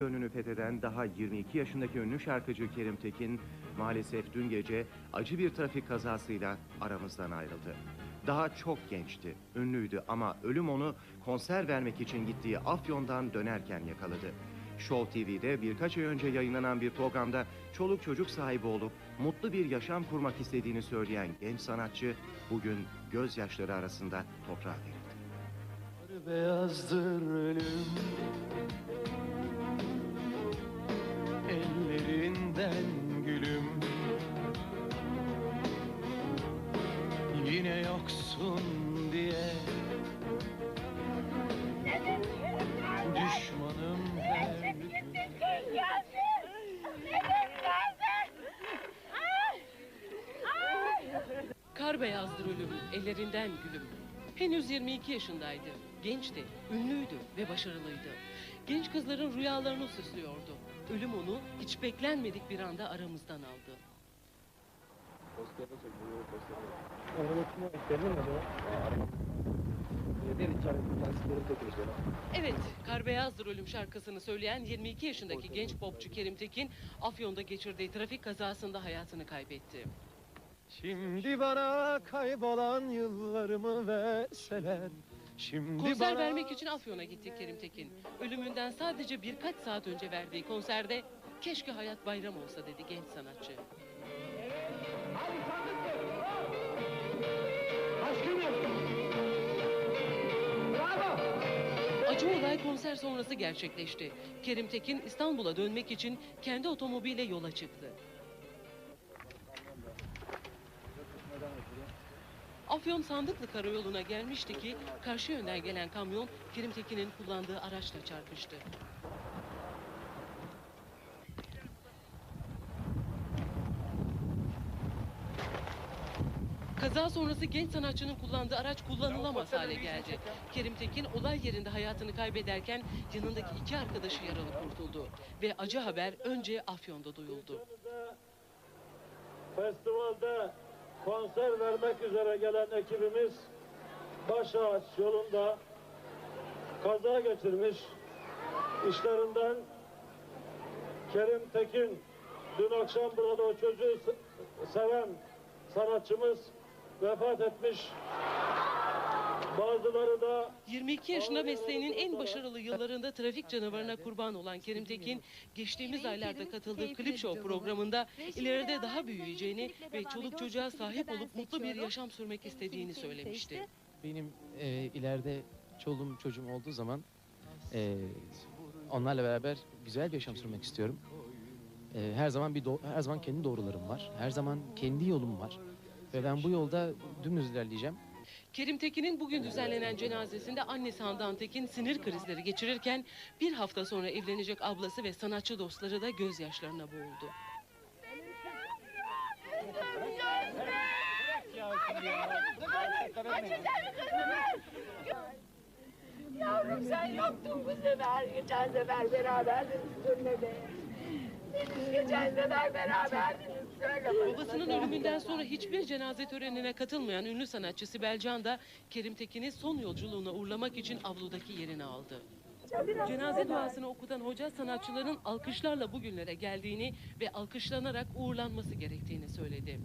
Gönlünü fetheden daha 22 yaşındaki ünlü şarkıcı Kerim Tekin maalesef dün gece acı bir trafik kazasıyla aramızdan ayrıldı. Daha çok gençti, ünlüydü ama ölüm onu konser vermek için gittiği Afyon'dan dönerken yakaladı. Show TV'de birkaç ay önce yayınlanan bir programda çoluk çocuk sahibi olup mutlu bir yaşam kurmak istediğini söyleyen genç sanatçı bugün gözyaşları arasında toprağa verildi. Beyazdır ölüm Yine yoksun diye Düşmanım her! Kar beyazdır ölüm, ellerinden gülüm. Henüz 22 yaşındaydı. Gençti, ünlüydü ve başarılıydı. Genç kızların rüyalarını süslüyordu. Ölüm onu hiç beklenmedik bir anda aramızdan aldı. Evet, Kar Beyazdır Ölüm şarkısını söyleyen 22 yaşındaki genç popçu Kerim Tekin, Afyon'da geçirdiği trafik kazasında hayatını kaybetti. Şimdi bana kaybolan yıllarımı verseler Şimdi Konser bana... vermek için Afyon'a gitti Kerim Tekin. Ölümünden sadece birkaç saat önce verdiği konserde keşke hayat bayram olsa dedi genç sanatçı. Acı olay konser sonrası gerçekleşti. Kerim Tekin İstanbul'a dönmek için kendi otomobiliyle yola çıktı. Afyon Sandıklı Karayolu'na gelmişti ki karşı yönden gelen kamyon Kerim Tekin'in kullandığı araçla çarpıştı. Kaza sonrası genç sanatçının kullandığı araç kullanılamaz hale geldi. Kerim Tekin olay yerinde hayatını kaybederken yanındaki iki arkadaşı yaralı kurtuldu. Ve acı haber önce Afyon'da duyuldu. Festivalde konser vermek üzere gelen ekibimiz Başağaç yolunda kaza geçirmiş. İşlerinden Kerim Tekin dün akşam burada o çocuğu se- seven sanatçımız vefat etmiş. Bazıları da 22 yaşında mesleğinin en başarılı yıllarında trafik canavarına kurban olan Kerim Tekin, geçtiğimiz aylarda katıldığı Klip Show programında ileride daha büyüyeceğini ve çoluk çocuğa sahip olup mutlu bir yaşam sürmek istediğini söylemişti. Benim e, ileride çoluğum çocuğum olduğu zaman e, onlarla beraber güzel bir yaşam sürmek istiyorum. E, her zaman bir do- her zaman kendi doğrularım var. Her zaman kendi yolum var. Ve ben bu yolda dümdüz ilerleyeceğim. Kerim Tekin'in bugün düzenlenen cenazesinde annesi Handan Tekin sinir krizleri geçirirken bir hafta sonra evlenecek ablası ve sanatçı dostları da gözyaşlarına boğuldu. Yavrum sen yoktun bu sefer. Geçen sefer beraberdiniz turnede. Siz geçen sefer beraberdiniz. Babasının ölümünden sonra hiçbir cenaze törenine katılmayan ünlü sanatçı Sibel Can da Kerim Tekin'i son yolculuğuna uğurlamak için avludaki yerini aldı. Cenaze duasını okutan hoca sanatçıların alkışlarla bugünlere geldiğini ve alkışlanarak uğurlanması gerektiğini söyledi.